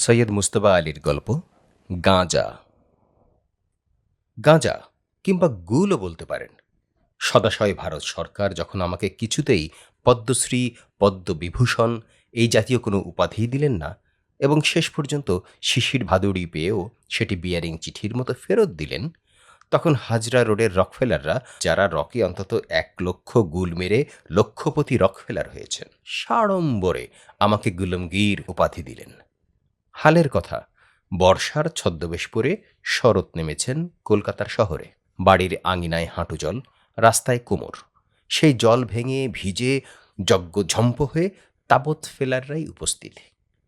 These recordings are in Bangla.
সৈয়দ মুস্তফা আলীর গল্প, গাঁজা। গাঁজা কিংবা গুলও বলতে পারেন। সদাশয় ভারত সরকার যখন আমাকে কিছুতেই পদ্মশ্রী, পদ্মবিভূষণ এই জাতীয় কোনো উপাধি দিলেন না এবং শেষ পর্যন্ত শিশির ভাদুড়ি পেয়েও সেটি বিয়ারিং চিঠির মতো ফেরত দিলেন, তখন হাজরা রোডের রকফেলাররা, যারা রকে অন্তত এক লক্ষ গুল মেরে লক্ষপতি রকফেলার হয়েছেন, সাড়ম্বরে আমাকে গুলমগীর উপাধি দিলেন। হালের কথা। বর্ষার ছদ্মবেশ পরে শরৎ নেমেছেন কলকাতার শহরে। বাড়ির আঙিনায় হাঁটু জল, রাস্তায় কোমর। সেই জল ভেঙে ভিজে যজ্ঞ ঝম্প হয়ে তাবৎ ফেলাররাই উপস্থিত।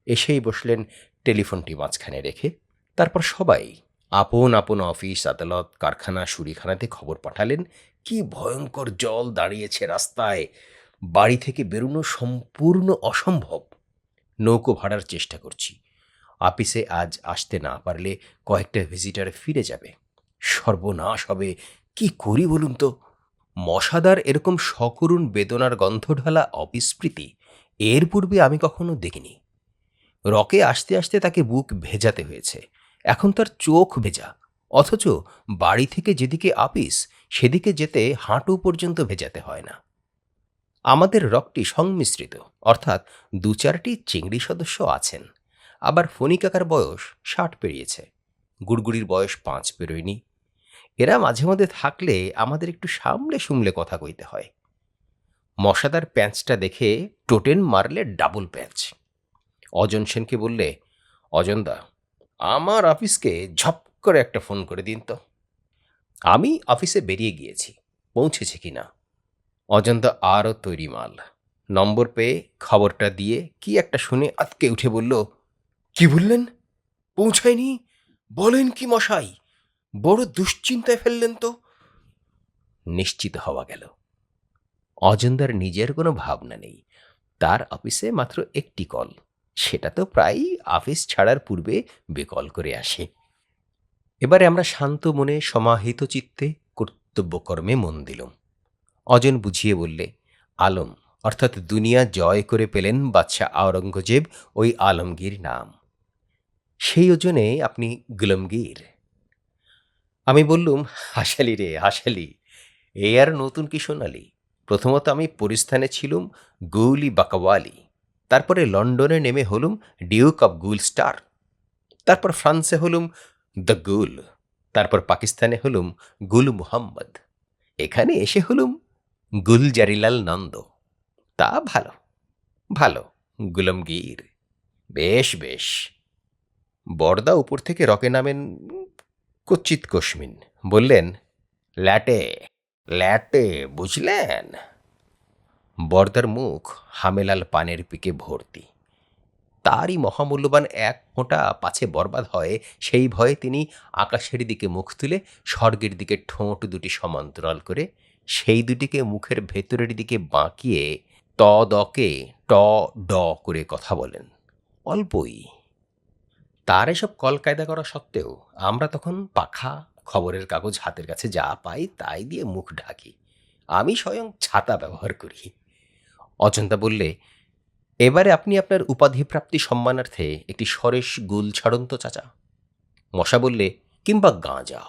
এসেই বসলেন টেলিফোনটি মাঝখানে রেখে। তারপর সবাই আপন আপন অফিস, আদালত, কারখানা, সুরিখানাতে খবর পাঠালেন, কি ভয়ঙ্কর জল দাঁড়িয়েছে রাস্তায়। বাড়ি থেকে বেরোনো সম্পূর্ণ অসম্ভব। নৌকো ভাড়ার চেষ্টা করছি। আপিসে আজ আসতে না পারলে কয়েকটা ভিজিটার ফিরে যাবে। সর্বনাশ হবে। কি করি বলুন তো? মশাদার এরকম সকরুণ বেদনার গন্ধ ঢালা অবিস্মৃতি এর পূর্বে আমি কখনো দেখিনি। রকে আসতে আসতে তাকে বুক ভেজাতে হয়েছে। এখন তার চোখ ভেজা। অথচ বাড়ি থেকে যেদিকে আপিস সেদিকে যেতে হাঁটু পর্যন্ত ভেজাতে হয় না। আমাদের রকটি সংমিশ্রিত, অর্থাৎ দু চারটি চিংড়ি সদস্য আছেন। আবার ফণি কাকার বয়স ষাট পেরিয়েছে। গুড়গুড়ির বয়স পাঁচ পেরোয়নি। এরা মাঝে মধ্যে থাকলে আমাদের একটু সামলে সুমলে কথা কইতে হয়। মশাদার প্যাঁচটা দেখে টোটেন মারলে ডাবল প্যাঁচ। অজন সেনকে বললে অজনদা আমার অফিসকে ঝপ করে একটা ফোন করে দিন তো। আমি অফিসে বেরিয়ে গিয়েছি, পৌঁছেছে কি না? অজন্তা আরও তৈরি মাল। নম্বর পেয়ে খবরটা দিয়ে কি একটা শুনে আতকে উঠে বলল কি বললেন? পৌঁছায়নি? বলেন কি মশাই, বড় দুশ্চিন্তায় ফেললেন তো। নিশ্চিত হওয়া গেল। অজন্দার নিজের কোনো ভাবনা নেই। তার অফিসে মাত্র একটি কল। সেটা তো প্রায়ই অফিস ছাড়ার পূর্বে বেকল করে আসে। এবারে আমরা শান্ত মনে, সমাহিত চিত্তে, কর্তব্যকর্মে মন দিলাম। অজন বুঝিয়ে বললে, আলম, অর্থাৎ দুনিয়া জয় করে পেলেন বাদশাহ আওরঙ্গজেব ওই আলমগীর নাম। সেই ওজনে আপনি গুলমগীর। আমি বললুম, হাসালি রে, হাসালি, এ আর নতুন কি শোনালি প্রথমত আমি পরিস্থানে ছিলুম, গৌলি বাকাওয়ালি। তারপরে লন্ডনে নেমে হলুম, ডিউক অব গুল স্টার। তারপর ফ্রান্সে হলুম, দ্য গুল। তারপর পাকিস্তানে হলুম, গুল মুহাম্মদ। এখানে এসে হলুম, গুল জারিলাল নন্দ। তা ভালো ভালো, গুলমগীর। বেশ বেশ। বর্দা উপর থেকে রকে নামেন কচ্চিত কশ্মিন। বললেন, ল্যাটে ল্যাটে, বুঝলেন? বর্দার মুখ হামেলাল পানের পিকে ভর্তি। তারই মহামূল্যবান এক ফোঁটা পাছে বরবাদ হয়, সেই ভয়ে তিনি আকাশের দিকে মুখ তুলে স্বর্গের দিকে ঠোঁট দুটি সমান্তরাল করে সেই দুটিকে মুখের ভেতরের দিকে বাঁকিয়ে ত দকে ট ড করে কথা বলেন। অল্পই তার এসব কল কায়দা করা সত্ত্বেও আমরা তখন পাখা, খবরের কাগজ হাতের কাছে যা পাই তাই দিয়ে মুখ ঢাকি। আমি স্বয়ং ছাতা ব্যবহার করি। অজন্তা বললে, এবারে আপনি আপনার উপাধিপ্রাপ্তি সম্মানার্থে একটি সরেশ গুল ছাড়ুন তো চাচা। মশা বললে, কিংবা গাঁজা।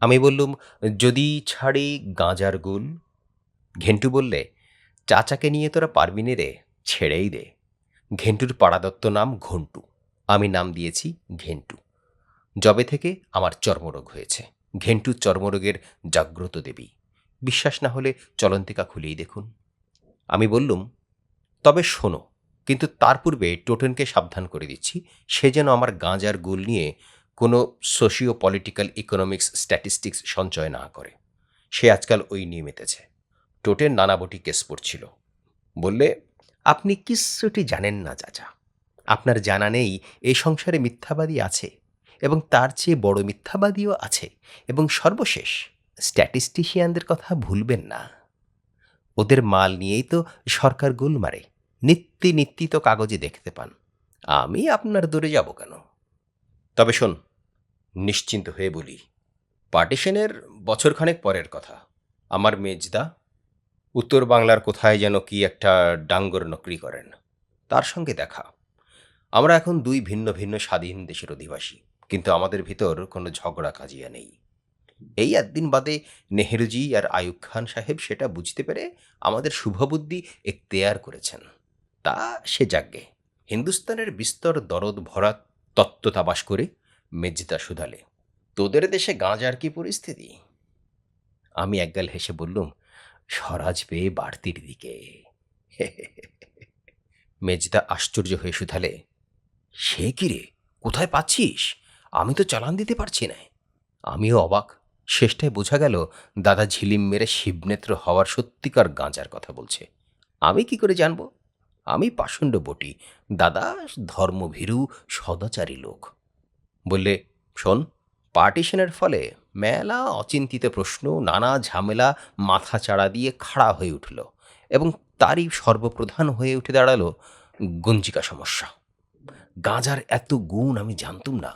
আমি বললুম, যদি ছাড়ি গাঁজার গুল? ঘেন্টু বললে, চাচাকে নিয়ে তোরা পারবি নে রে, ছেড়েই দে। ঘেন্টুর পাড়াদত্ত নাম ঘন্টু। আমি নাম দিয়েছি ঘেন্টু। জবে থেকে আমার চর্মরোগ হয়েছে। ঘেন্টু চর্মরোগের জাগ্রত দেবী। বিশ্বাস না হলে চলন্তিকা খুলেই দেখুন। আমি বললুম, তবে শোনো, কিন্তু তার পূর্বে টোটেনকে সাবধান করে দিচ্ছি। সে যেন আমার গাঁজার গুল নিয়ে কোনো সোশিও পলিটিক্যাল ইকোনমিক্স স্ট্যাটিস্টিক্স সঞ্চয় না করে। সে আজকাল ওই নিয়ে মেতেছে। টোটেন নানাবটি কেস পড়ছিল। বললে, আপনি কিচ্ছুটি জানেন না, চাচা। আপনার জানা নেই, এই সংসারে মিথ্যাবাদী আছে এবং তার চেয়ে বড় মিথ্যাবাদীও আছে এবং সর্বশেষ স্ট্যাটিস্টিশিয়ানদের কথা ভুলবেন না। ওদের মাল নিয়েই তো সরকার গোল মারে নিত্যি নিত্যি তো কাগজে দেখতে পান। আমি আপনার দূরে যাব কেন? তবে শোন, নিশ্চিন্ত হয়ে বলি, পার্টিশনের বছরখানেক পরের কথা। আমার মেজদা উত্তর বাংলার কোথায় যেন কি একটা ডাঙ্গর নকরি করেন। তার সঙ্গে দেখা। আমরা এখন দুই ভিন্ন ভিন্ন স্বাধীন দেশের অধিবাসী, কিন্তু আমাদের ভিতর কোনো ঝগড়া কাজিয়া নেই। এই একদিন বাদে নেহেরুজি আর আয়ুব খান সাহেব সেটা বুঝতে পেরে আমাদের শুভবুদ্ধি এখতেয়ার করেছেন। তা সে যাগ্যে হিন্দুস্তানের বিস্তর দরদ ভরা তত্ত্বতাবাস করে মেজদা শুধালে। তোদের দেশে গাঁজার কি পরিস্থিতি? আমি একগাল হেসে বললুম, স্বরাজ পেয়ে বাড়তির দিকে। মেজদা আশ্চর্য হয়ে শুধালে সে কি রে? কোথায় পাচ্ছিস? আমি তো চালান দিতে পারছি না। আমিও অবাক। শেষটায় বোঝা গেল, দাদা ঝিলিম মেরে শিবনেত্র হওয়ার সত্যিকার গাঁজার কথা বলছে। আমি কি করে জানব? আমি পাষণ্ড বটি। দাদা ধর্মভীরু, সদাচারী লোক। বললে, শোন, পার্টিশনের ফলে মেলা অচিন্তিত প্রশ্ন, নানা ঝামেলা মাথা চাড়া দিয়ে খাড়া হয়ে উঠল এবং তারই সর্বপ্রধান হয়ে উঠে দাঁড়াল গঞ্জিকা সমস্যা। গাঁজার এত গুণ আমি জানতুম না।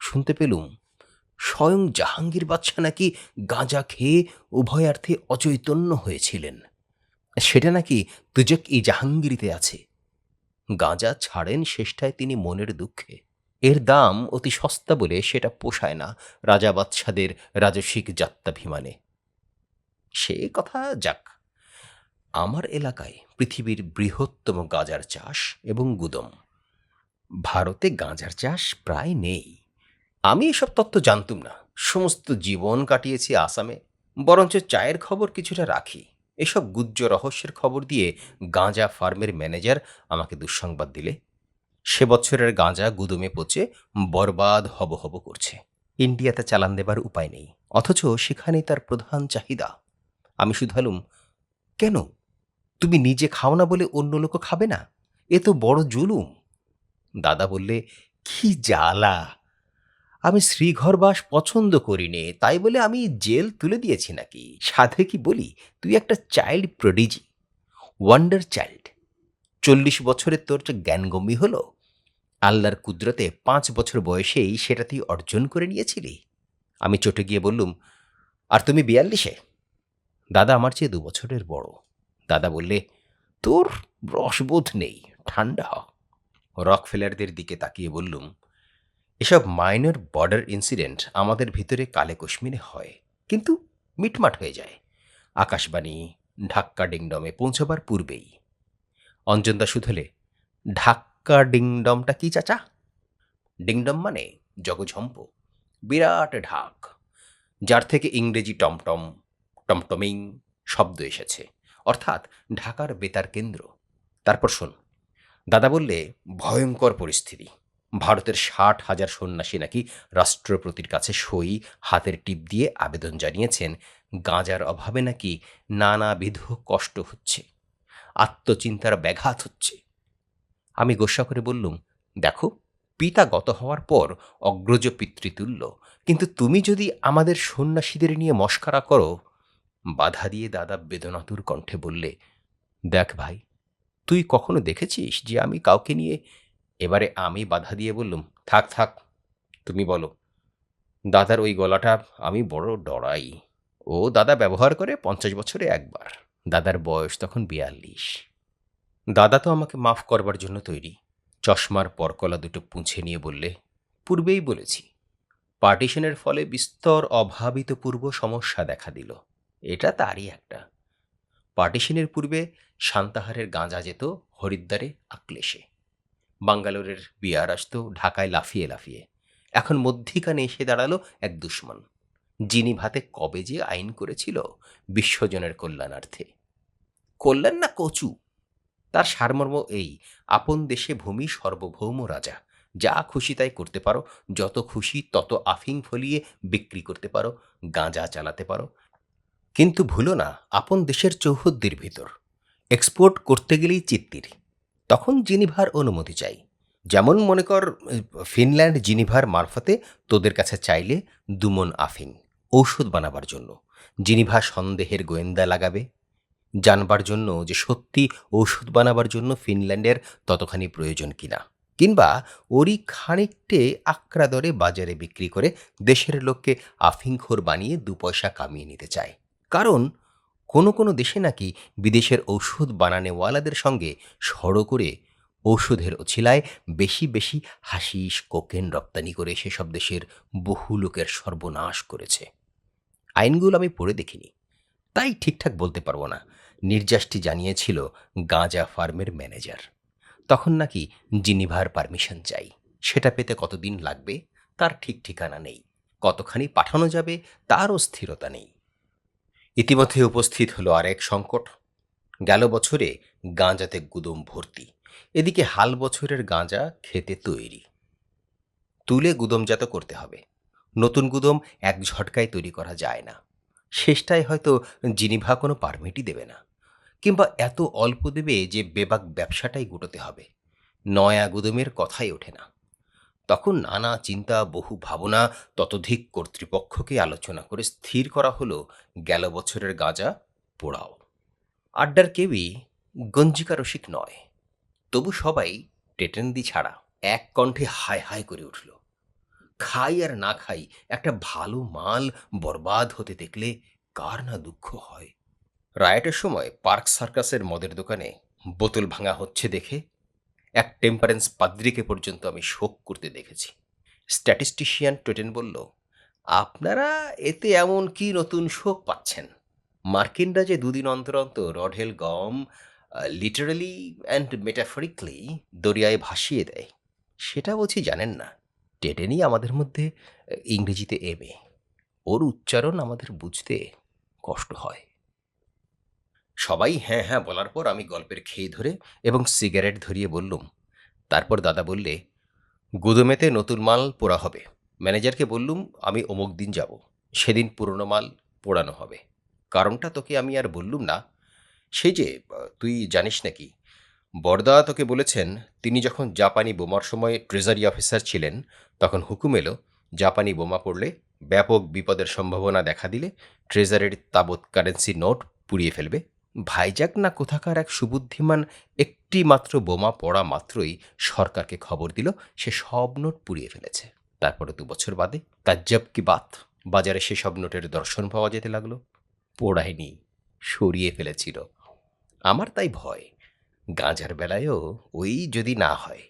শুনতে পেলুম, স্বয়ং জাহাঙ্গীর বাদশা নাকি গাঁজা খেয়ে উভয়ার্থে অচৈতন্য হয়েছিলেন। সেটা নাকি তুজক ই জাহাঙ্গীরিতে আছে। গাঁজা ছাড়েন শেষটায় তিনি মনের দুঃখে। এর দাম অতি সস্তা বলে সেটা পোষায় না রাজা বাদশাদের রাজসিক যাত্রাভিমানে সে কথা যাক, আমার এলাকায় পৃথিবীর বৃহত্তম গাঁজার চাষ এবং গুদম। ভারতে গাঁজার চাষ প্রায় নেই। আমি এসব তত্ত্ব জানতুম না। সমস্ত জীবন কাটিয়েছি আসামে, বরঞ্চ চায়ের খবর কিছুটা রাখি। এসব গুজ্জ রহস্যের খবর দিয়ে গাঁজা ফার্মের ম্যানেজার আমাকে দুঃসংবাদ দিলে। সে বছরের গাঁজা গুদমে পচে বরবাদ হব হব করছে। ইন্ডিয়াতে চালান দেবার উপায় নেই, অথচ সেখানেই তার প্রধান চাহিদা। আমি শুধালুম, কেন? তুমি নিজে খাও না বলে অন্য লোকও খাবে না? এ তো বড় জুলুম। দাদা বললে, কি জ্বালা। আমি শ্রীঘরবাস পছন্দ করি নে তাই বলে আমি জেল তুলে দিয়েছি নাকি? সাধে কি বলি, তুই একটা চাইল্ড প্রডিজি, ওয়ান্ডার চাইল্ড। চল্লিশ বছরে তোর যে জ্ঞানগম্যী হলো, আল্লাহর কুদরতে পাঁচ বছর বয়সেই সেটা তুই অর্জন করে নিয়েছিলি। আমি চটে গিয়ে বললুম, আর তুমি বিয়াল্লিশে? দাদা, আমার চেয়ে দু বছরের বড়। দাদা বললে, তোর রসবোধ নেই ঠান্ডা হ। রকফেলারদের দিকে তাকিয়ে বললুম, এসব মাইনর বর্ডার ইনসিডেন্ট আমাদের ভিতরে কালে কশ্মীরে হয়, কিন্তু মিটমাট হয়ে যায়। আকাশবাণী, ঢাক্কা ডিংডমে পৌঁছবার পূর্বেই। অঞ্জনদা শুধলে ঢাক্কা ডিংডমটা কি চাচা? ডিংডম মানে জগঝম্প, বিরাট ঢাক, যার থেকে ইংরেজি টমটম, টমটমিং শব্দ এসেছে। অর্থাৎ ঢাকার বেতার কেন্দ্র। তারপর শোন দাদা বললে, ভয়ঙ্কর পরিস্থিতি। ভারতের ষাট হাজার সন্ন্যাসী নাকি রাষ্ট্রপতির কাছে সই, হাতের টিপ দিয়ে আবেদন জানিয়েছেন। গাঁজার অভাবে নাকি নানাবিধ কষ্ট হচ্ছে। আত্মচিন্তার ব্যাঘাত হচ্ছে। আমি গোসা করে বললুম, দেখো, পিতা গত হওয়ার পর অগ্রজ পিতৃতুল্য। কিন্তু তুমি যদি আমাদের সন্ন্যাসীদের নিয়ে মস্কারা করো? বাধা দিয়ে দাদা বেদনাতুর কণ্ঠে বললে, দেখ ভাই তুই কখনো দেখেছিস যে আমি কাউকে নিয়ে এবারে আমি বাধা দিয়ে বললুম, থাক থাক, তুমি বলো। দাদার ওই গলাটা আমি বড় ডরাই। ও দাদা ব্যবহার করে পঞ্চাশ বছরে একবার। দাদার বয়স তখন বিয়াল্লিশ। দাদা তো আমাকে মাফ করবার জন্য তৈরি। চশমার পরকলা দুটো পুঁছে নিয়ে বললে, পূর্বেই বলেছি, পার্টিশনের ফলে বিস্তর অভাবিত পূর্ব সমস্যা দেখা দিল। এটা তারই একটা। পার্টিশনের পূর্বে শান্তাহারের গাঁজা যেত হরিদ্বারে আক্লেশে। বাঙ্গালোরের বিয়ার আসতো ঢাকায় লাফিয়ে লাফিয়ে। এখন মধ্যিখানে এসে দাঁড়াল এক দুশ্মন। যিনি ভাতে কবে যে আইন করেছিল বিশ্বজনের কল্যাণার্থে। কল্যাণ না কচু? তার সারমর্ম এই, আপন দেশে ভূমি সর্বভৌম রাজা। যা খুশি তাই করতে পারো, যত খুশি তত আফিং ফলিয়ে বিক্রি করতে পারো, গাঁজা চালাতে পারো কিন্তু ভুলো না, আপন দেশের চৌহদ্দির ভিতর। এক্সপোর্ট করতে গেলেই চিত্তির। তখন জিনিভার অনুমতি চাই। যেমন মনে কর ফিনল্যান্ড জিনিভার মারফতে তোদের কাছে চাইলে দুমন আফিং ঔষধ বানাবার জন্য। জিনিভা সন্দেহের গোয়েন্দা লাগাবে। জানবার জন্য যে সত্যি ঔষধ বানাবার জন্য ফিনল্যান্ডের ততখানি প্রয়োজন কিনা। কিংবা ওরই খানিকটে আকরা দরে বাজারে বিক্রি করে দেশের লোককে আফিংখোর বানিয়ে দু পয়সা কামিয়ে নিতে চায়। কারণ কোনো কোনো দেশে নাকি বিদেশের ঔষধ বানানেওয়ালাদের সঙ্গে সড়ো করে ঔষধের ওছিলায় বেশি বেশি হাসিস কোকেন রপ্তানি করে সেসব দেশের বহু লোকের সর্বনাশ করেছে। আইনগুলো আমি পড়ে দেখিনি, তাই ঠিকঠাক বলতে পারব না, নির্যাসটি জানিয়েছিল গাঁজা ফার্মের ম্যানেজার। তখন নাকি জিনিভার পারমিশন চাই, সেটা পেতে কতদিন লাগবে তার ঠিক ঠিকানা নেই, কতখানি পাঠানো যাবে তারও স্থিরতা নেই। ইতিমধ্যে উপস্থিত হলো আরেক সংকট। গেল বছরে গাঁজাতে গুদম ভর্তি। এদিকে হাল বছরের গাঁজা খেতে তৈরি। তুলে গুদমজাত করতে হবে। নতুন গুদম এক ঝটকায় তৈরি করা যায় না। শেষটায় হয়তো জিনিভা কোনো পারমিটই দেবে না। কিংবা এত অল্প দেবে যে বেবাক ব্যবসাটাই গুটোতে হবে। নয়া গুদমের কথাই ওঠে না। তখন নানা চিন্তা, বহু ভাবনা ততোধিক কর্তৃপক্ষকে আলোচনা করে স্থির করা হলো গেল বছরের গাঁজা পোড়াও। আড্ডার কেউই গঞ্জিকা রসিক নয়। তবু সবাই টেটেন্দি ছাড়া এক কণ্ঠে হায় হায় করে উঠল। খাই আর না খাই একটা ভালো মাল বরবাদ হতে দেখলে কার না দুঃখ হয়? রায়টের সময় পার্ক সার্কাসের মদের দোকানে বোতল ভাঙা হচ্ছে দেখে এক টেম্পারেন্স পাদ্রিকে পর্যন্ত আমি শোক করতে দেখেছি। স্ট্যাটিস্টিশিয়ান টোটেন বলল, আপনারা এতে এমন কি নতুন শোক পাচ্ছেন? মার্কিনরা যে দুদিন অন্তর অন্তর রডহেল গম লিটারালি অ্যান্ড মেটাফরিকলি দরিয়ায় ভাসিয়ে দেয়। সেটা বলছি জানেন না। টেটেনই আমাদের মধ্যে ইংরেজিতে এমএ ওর উচ্চারণ আমাদের বুঝতে কষ্ট হয়। সবাই হ্যাঁ হ্যাঁ বলার পর আমি গল্পের খেয়ে ধরে এবং সিগারেট ধরিয়ে বললুম। তারপর দাদা বললে, গুদমেতে নতুন মাল পোড়া হবে। ম্যানেজারকে বললুম, আমি অমুক দিন যাব। সেদিন পুরনো মাল পোড়ানো হবে। কারণটা তোকে আমি আর বললুম না। সেই যে তুই জানিস নাকি, বরদা তোকে বলেছেন, তিনি যখন জাপানি বোমার সময় ট্রেজারি অফিসার ছিলেন, তখন হুকুম এলো, জাপানি বোমা পড়লে ব্যাপক বিপদের সম্ভাবনা দেখা দিলে ট্রেজারের তাবৎ কারেন্সি নোট পুড়িয়ে ফেলবে। ভাইজাক না কোথাকার এক সুবুদ্ধিমান একটি মাত্র বোমা পড়া মাত্রই সরকারকে খবর দিল, সে সব নোট পুড়িয়ে ফেলেছে। তারপরে দু বছর বাদে তাজ্জাব কি বাত? বাজারে সেসব নোটের দর্শন পাওয়া যেতে লাগল? পোড়ায়নি সরিয়ে ফেলেছিল। আমার তাই ভয়। গাঁজার বেলায়ও ওই যদি না হয়।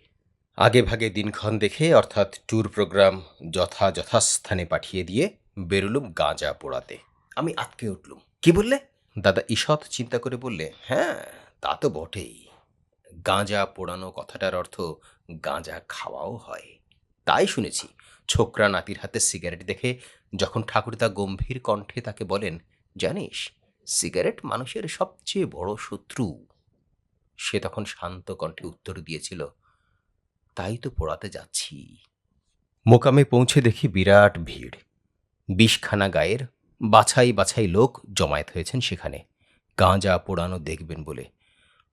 আগে ভাগে দিনক্ষণ দেখে অর্থাৎ ট্যুর প্রোগ্রাম যথা যথাস্থানে পাঠিয়ে দিয়ে বেরোলুম গাঁজা পোড়াতে। আমি আটকে উঠলুম। কি বললে? দাদা ঈষৎ চিন্তা করে বললে হ্যাঁ তা তো বটেই। গাঁজা পোড়ানো কথাটার অর্থ গাঁজা খাওয়াও হয়। তাই শুনেছি, ছোকরা নাতির হাতে সিগারেট দেখে যখন ঠাকুরদা গম্ভীর কণ্ঠে তাকে বলেন, জানিস, সিগারেট মানুষের সবচেয়ে বড় শত্রু। সে তখন শান্ত কণ্ঠে উত্তর দিয়েছিল, তাই তো পোড়াতে যাচ্ছি। মোকামে পৌঁছে দেখি বিরাট ভিড়। বিষখানা গায়ের বাছাই বাছাই লোক জমায়েত হয়েছেন সেখানে। গাঁজা পোড়ানো দেখবেন বলে।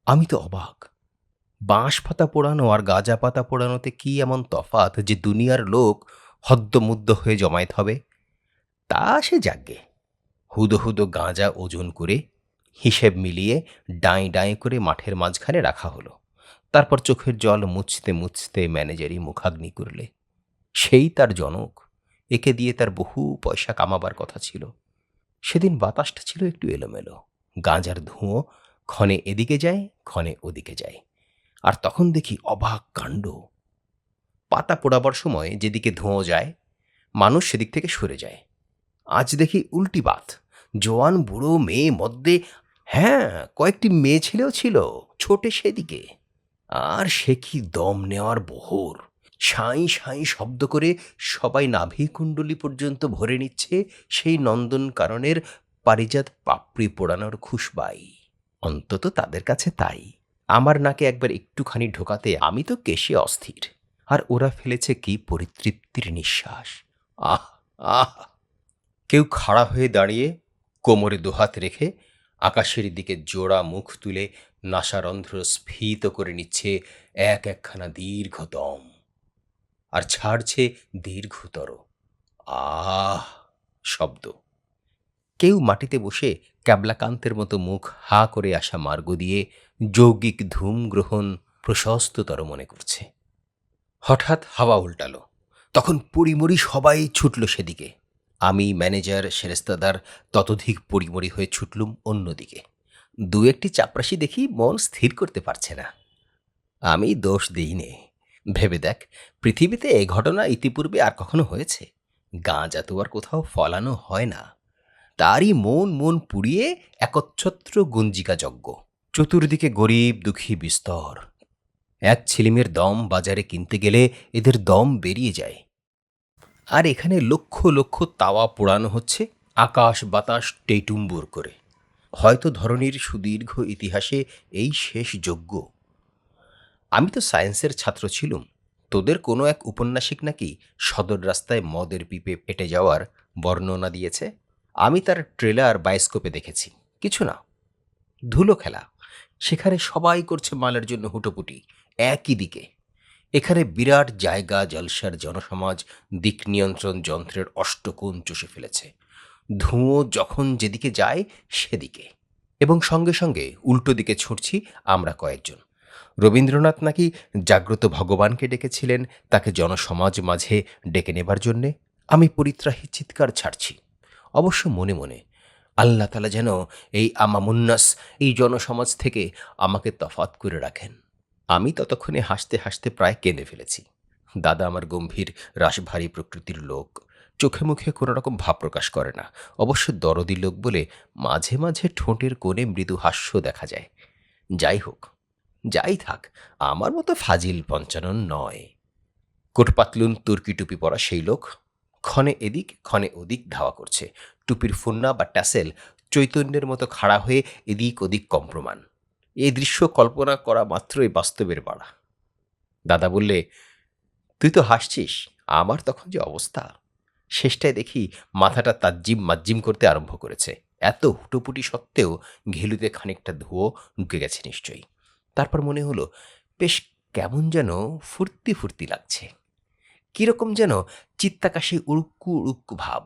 আমি তো অবাক। বাঁশ পাতা পোড়ানো আর গাঁজা পাতা পোড়ানোতে কি এমন তফাত যে দুনিয়ার লোক হদ্দমুদ্দ হয়ে জমায়েত হবে? তা সে যাগ্যে হুদো হুদো গাঁজা ওজন করে হিসেব মিলিয়ে ডাঁই ডাঁই করে মাঠের মাঝখানে রাখা হলো। তারপর চোখের জল মুছতে মুছতে ম্যানেজারই মুখাগ্নি করলে। সেই তার জনক। একে দিয়ে তার বহু পয়সা কামাবার কথা ছিল। সেদিন বাতাসটা ছিল একটু এলোমেলো। গাঁজার ধুঁয়ো ক্ষণে এদিকে যায়, ক্ষণে ওদিকে যায়। আর তখন দেখি অবাক কাণ্ড। পাতা পোড়াবার সময় যেদিকে ধোঁয়া যায়, মানুষ সেদিক থেকে সরে যায়। আজ দেখি উল্টি বাত। জোয়ান, বুড়ো, মেয়ে মধ্যে হ্যাঁ কয়েকটি মেয়ে ছেলেও ছিল, ছোটে সেদিকে। আর সে কি দম নেওয়ার বহর। সাঁই সাঁই শব্দ করে সবাই নাভি কুণ্ডলি পর্যন্ত ভরে নিচ্ছে সেই নন্দন কারণের পারিজাত পাপড়ি পোড়ানোর খুশবাই। অন্তত তাদের কাছে তাই। আমার নাকে একবার একটুখানি ঢোকাতে আমি তো কেশে অস্থির। আর ওরা ফেলেছে কি পরিতৃপ্তির নিঃশ্বাস। আহ আহ। কেউ খাড়া হয়ে দাঁড়িয়ে কোমরে দুহাত রেখে আকাশের দিকে জোড়া মুখ তুলে নাসারন্ধ্র স্ফীত করে নিচ্ছে এক একখানা দীর্ঘ দম আর ছাড়ছে দীর্ঘতর। আহ, শব্দ। কেউ মাটিতে বসে ক্যাবলাকান্তের মতো মুখ হা করে আসা মার্গ দিয়ে যৌগিক ধূম গ্রহণ প্রশস্ততর মনে করছে। হঠাৎ হাওয়া উল্টালো। তখন পরিমরি সবাই ছুটল সেদিকে। আমি ম্যানেজার, সেরেস্তাদার, ততোধিক পরিমরি হয়ে ছুটলুম অন্যদিকে। দু একটি চাপরাশি দেখি মন স্থির করতে পারছে না। আমি দোষ দিইনে। ভেবে দেখ, পৃথিবীতে এ ঘটনা ইতিপূর্বে আর কখনো হয়েছে। গাঁজা তো আর কোথাও ফলানো হয় না। তারই মন মন পুড়িয়ে একচ্ছত্র গঞ্জিকা যজ্ঞ। চতুর্দিকে গরিব দুঃখী বিস্তর। এক ছিলিমের দম বাজারে কিনতে গেলে এদের দম বেরিয়ে যায়। আর এখানে লক্ষ লক্ষ তাওয়া পোড়ানো হচ্ছে আকাশ বাতাস টেটুম্বুর করে। হয়তো ধরনীর সুদীর্ঘ ইতিহাসে এই শেষ যজ্ঞ আমি তো সায়েন্সের ছাত্র ছিলুম। তোদের কোনো এক উপন্যাসিক নাকি সদর রাস্তায় মদের পিপে পেটে যাওয়ার বর্ণনা দিয়েছে? আমি তার ট্রেলার বায়োস্কোপে দেখেছি। কিছু না। ধুলো খেলা। সেখানে সবাই করছে মালের জন্য হুটোপুটি। একই দিকে। এখানে বিরাট জায়গা, জলসার জনসমাজ, দিক নিয়ন্ত্রণ যন্ত্রের অষ্টকোণ চষে ফেলেছে। ধুঁয়ো যখন যেদিকে যায়, সেদিকে। এবং সঙ্গে সঙ্গে উল্টো দিকে ছুটছি আমরা কয়েকজন। রবীন্দ্রনাথ নাকি জাগ্রত ভগবানকে ডেকেছিলেন, তাকে জনসমাজ মাঝে ডেকে নেবার জন্যে আমি পরিত্রাহী চিৎকার ছাড়ছি। অবশ্য মনে মনে, আল্লাহ তালা যেন এই আমামুন্নাস, এই জনসমাজ থেকে আমাকে তফাত করে রাখেন। আমি ততক্ষণে হাসতে হাসতে প্রায় কেঁদে ফেলেছি। দাদা আমার গম্ভীর, রাশভারী প্রকৃতির লোক। চোখে মুখে কোনো রকম ভাব প্রকাশ করে না। অবশ্য দরদি লোক বলে মাঝে মাঝে ঠোঁটের কোণে মৃদু হাস্য দেখা যায়। যাই হোক যাই থাক, আমার মতো ফাজিল পঞ্চানন নয়। কোটপাতলুন তুর্কি টুপি পরা সেই লোক ক্ষণে এদিক, ক্ষণে ওদিক ধাওয়া করছে। টুপির ফুন্না বা ট্যাসেল চৈতন্যের মতো খাড়া হয়ে এদিক ওদিক কম্প্রমাণ এই দৃশ্য কল্পনা করা মাত্রই বাস্তবের বাড়া। দাদা বললে, তুই তো হাসছিস, আমার তখন যে অবস্থা? শেষটায় দেখি মাথাটা তাজ্জিম মাজ্জিম করতে আরম্ভ করেছে। এত হুটোপুটি সত্ত্বেও ঘেলুতে খানিকটা ধুয়ো ঢুকে গেছে নিশ্চয়ই। তারপর মনে হলো, বেশ কেমন যেন ফুর্তি ফুর্তি লাগছে। কীরকম যেন চিত্তাকাশে উড়ুক্কু উড়ুক্কু ভাব।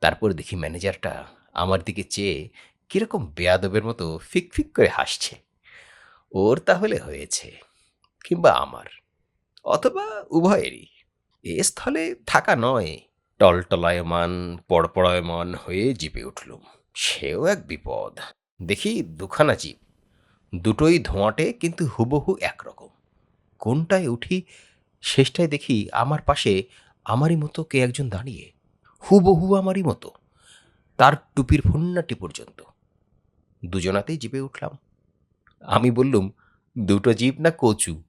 তারপর দেখি ম্যানেজারটা আমার দিকে চেয়ে কীরকম বেয়াদবের মতো ফিক ফিক করে হাসছে। ওর তাহলে হয়েছে কিংবা আমার, অথবা উভয়েরই। এ স্থলে থাকা নয়, টলটলায়মান, পড়পড়ায়মান হয়ে জিপে উঠলুম। সেও এক বিপদ। দেখি দুখানা জিপ। দুটোই ধোঁয়াটে কিন্তু হুবহু একরকম। কোনটায় উঠি শেষটায় দেখি আমার পাশে আমারই মতো কে একজন দাঁড়িয়ে, হুবহু আমারই মতো, তার টুপির ফন্নাটি পর্যন্ত। দুজনাতেই জিপে উঠলাম। আমি বললুম, দুটো জিপ না কচু?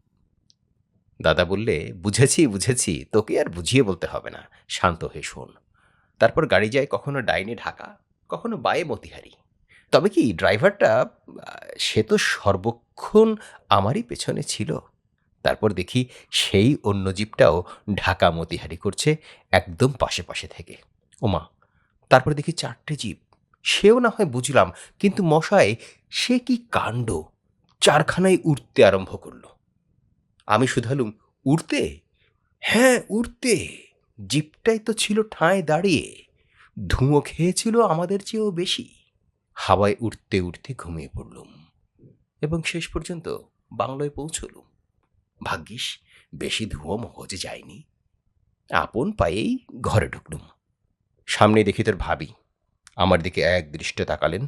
দাদা বললে, বুঝেছি বুঝেছি, তোকে আর বুঝিয়ে বলতে হবে না, শান্ত হয়ে শোন। তারপর গাড়ি যায় কখনো ডাইনে ঢাকা, কখনো বায়ে মতিহারি। তবে কি ড্রাইভারটা সে তো সর্বক্ষণ আমারই পেছনে ছিল। তারপর দেখি সেই অন্য জিপটাও ঢাকা মতিহারি করছে একদম পাশে পাশে থেকে। ওমা, তারপর দেখি চারটে জিপ। সেও না হয় বুঝলাম, কিন্তু মশায় সে কি কাণ্ড? চারখানায় উঠতে আরম্ভ করল। আমি শুধালুম, উড়তে? হ্যাঁ উড়তে। জিপটাই তো ছিল ঠাঁয় দাঁড়িয়ে। ধুঁয়ো খেয়েছিল আমাদের চেয়েও বেশি। হাওয়ায় উঠতে উঠতে ঘুমিয়ে পড়লুম এবং শেষ পর্যন্ত বাংলায় পৌঁছলুম। ভাগ্যিস, বেশি ধুঁয়ো মগজে যায়নি। আপন পায়েই ঘরে ঢুকলুম। সামনে দেখি তোর ভাবি। আমার দিকে এক দৃষ্টে তাকালেন।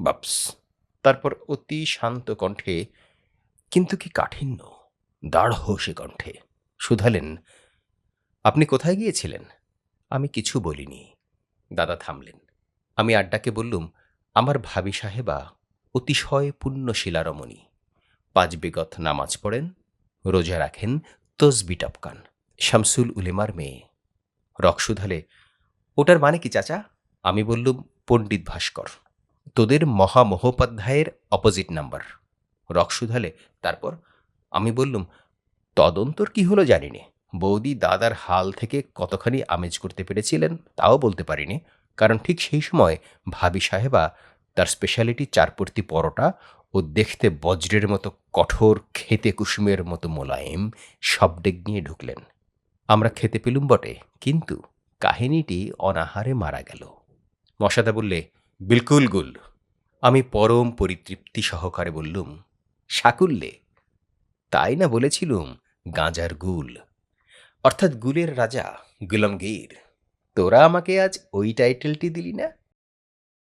বাপস, তারপর অতি শান্ত কণ্ঠে, কিন্তু কি কাঠিন্য? দাঢ় সে কণ্ঠে। শুধালেন, আপনি কোথায় গিয়েছিলেন? আমি কিছু বলিনি। দাদা থামলেন। আমি আড্ডাকে বললুম আমার ভাবি সাহেবা অতিশয় পুণ্যশীলা রমণী পাঁচ বিগত নামাজ পড়েন, রোজা রাখেন, তসবি টপকান। শামসুল উলেমার মেয়ে। রক ওটার মানে কি চাচা? আমি বললুম, পণ্ডিত ভাস্কর, তোদের মহামহোপাধ্যায়ের অপোজিট নাম্বার রক তারপর? আমি বললুম, তদন্তর কি হলো জানি নে বৌদি দাদার হাল থেকে কতখানি আমেজ করতে পেরেছিলেন তাও বলতে পারিনি? কারণ ঠিক সেই সময় ভাবি সাহেবা তার স্পেশালিটি চারপর্তি পরোটা ও দেখতে বজ্রের মতো কঠোর, খেতে কুসুমের মতো মোলায়েম সব ডেক নিয়ে ঢুকলেন। আমরা খেতে পেলুম বটে, কিন্তু কাহিনীটি অনাহারে মারা গেল। মশাদা বললে, বিলকুল গুল। আমি পরম পরিতৃপ্তি সহকারে বললুম, সাকুল্যে, তাই না বলেছিলুম গাঁজার গুল? অর্থাৎ গুলের রাজা গুলামগীর তোরা আমাকে আজ ওই টাইটেলটি দিলি না?